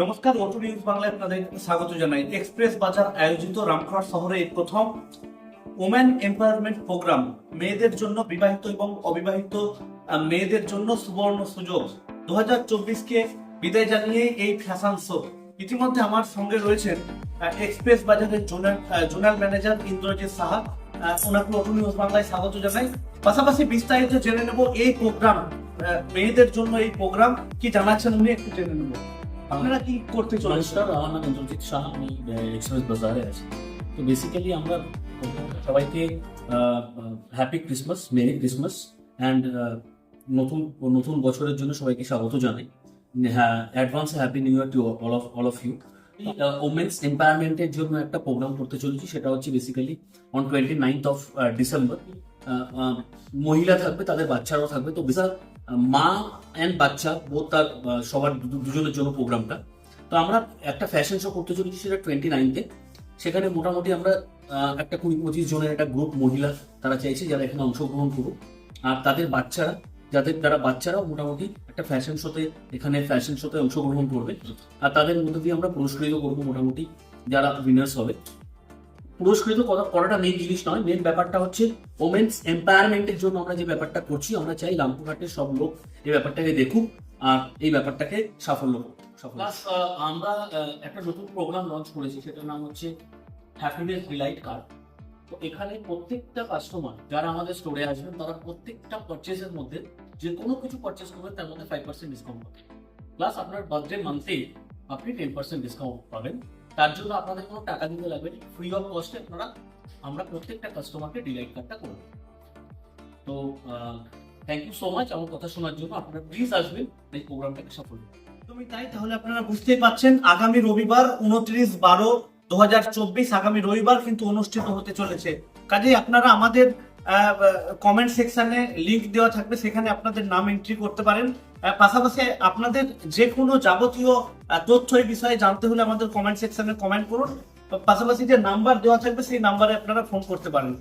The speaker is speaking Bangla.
নমস্কার মোটর নিউজ বাংলায় আপনাদের স্বাগত জানাই। এক্সপ্রেস বাজার আয়োজিত রামপুরহাট শহরে প্রথম ওমেন এম্পাওয়ারমেন্ট প্রোগ্রাম মেয়েদের জন্য বিবাহিত এবং অবিবাহিত মেয়েদের জন্য সুবর্ণ সুযোগ। দু হাজার চব্বিশকে বিদায় জানিয়ে এই ফ্যাশন শো। ইতিমধ্যে আমার সঙ্গে রয়েছেন এক্সপ্রেস বাজারের zonal zonal manager Indrajit Saha. ওনাকে নতুন নিউজ বাংলায় স্বাগত জানাই। পাশাপাশি বিস্তারিত জেনে নেব এই প্রোগ্রাম মেয়েদের জন্য এই প্রোগ্রাম। কি জানাচ্ছেন উনি একটু জেনে নেব। আপনারা কি করতে চলেছেন? আমার নাম ইন্দ্রজিৎ শাহ আমি এক্সপ্রেস বাজারে আছি। তো বেসিক্যালি আমরা, সবাইকে happy Christmas merry Christmas and নতুন নতুন বছরের জন্য সবাইকে স্বাগত জানাই। হ্যাঁ advance happy new year to all of all of you women's এম্পাওয়ারমেন্টের জন্য একটা প্রোগ্রাম করতে চলেছি, সেটা হচ্ছে basically on twenty ninth of December মহিলা থাকবে, তাদের বাচ্চারাও থাকবে। তো বিশাল মা অ্যান্ড বাচ্চা বোধ তার সবার দুজনের জন্য প্রোগ্রামটা। তো আমরা একটা ফ্যাশন শো করতে চলেছি সেটা টোয়েন্টি নাইনতে সেখানে মোটামুটি আমরা একটা কুড়ি পঁচিশ জনের একটা গ্রুপ মহিলা তারা চাইছে যারা এখানে অংশগ্রহণ করুক। আর তাদের বাচ্চারা, যাদের তারা বাচ্চারাও মোটামুটি একটা ফ্যাশন শোতে এখানে ফ্যাশন শোতে অংশগ্রহণ করবে। আর তাদের মধ্যে দিয়ে আমরা পুরস্কৃত করব মোটামুটি যারা উইনার্স হবে। পুরস্কৃত করা- করাটা মেন জিনিস নয়। মেন ব্যাপারটা হচ্ছে ওমেন্স এম্পায়ারমেন্টের জন্য আমরা যে ব্যাপারটা করছি আমরা চাই রামপুরহাটের সব লোক এই ব্যাপারটাকে দেখুক আর এই ব্যাপারটাকে সাফল্য করুক। প্লাস আমরা একটা নতুন প্রোগ্রাম লঞ্চ করেছি সেটার নাম হচ্ছে হ্যাপিনেস ডিলাইট কার্ড তো এখানে প্রত্যেকটা কাস্টমার যারা আমাদের স্টোরে আসবেন তারা প্রত্যেকটা পারচেসের মধ্যে যে কোনো কিছু পারচেস করবেন তার মধ্যে ফাইভ পার্সেন্ট ডিসকাউন্ট পাবেন। প্লাস আপনার বার্থডে মান্থে আপনি টেন পার্সেন্ট ডিসকাউন্ট পাবেন। তার জন্য আপনাদের কোনো টাকা দিতে লাগবে ফ্রি অফ কস্টে আপনারা, আমরা প্রত্যেকটা কাস্টমারকে ডিলাইট কার্ডটা করব তো থ্যাংক ইউ সো মাচ আমার কথা শোনার জন্য আপনারা প্লিজ আসবেন, এই প্রোগ্রামটাকে সফল। একদমই তাই, তাহলে আপনারা বুঝতেই পাচ্ছেন, আগামী রবিবার উনত্রিশ বারো দু আগামী রবিবার কিন্তু অনুষ্ঠিত হতে চলেছে। কাজেই আপনারা আমাদের কমেন্ট সেকশনে লিঙ্ক দেওয়া থাকবে, সেখানে আপনাদের নাম এন্ট্রি করতে পারেন। পাশাপাশি আপনাদের যে কোনো যাবতীয় তথ্য এই বিষয়ে জানতে হলে আমাদের কমেন্ট সেকশনে কমেন্ট করুন। পাশাপাশি যে নাম্বার দেওয়া থাকবে, সেই নাম্বারে আপনারা ফোন করতে পারেন।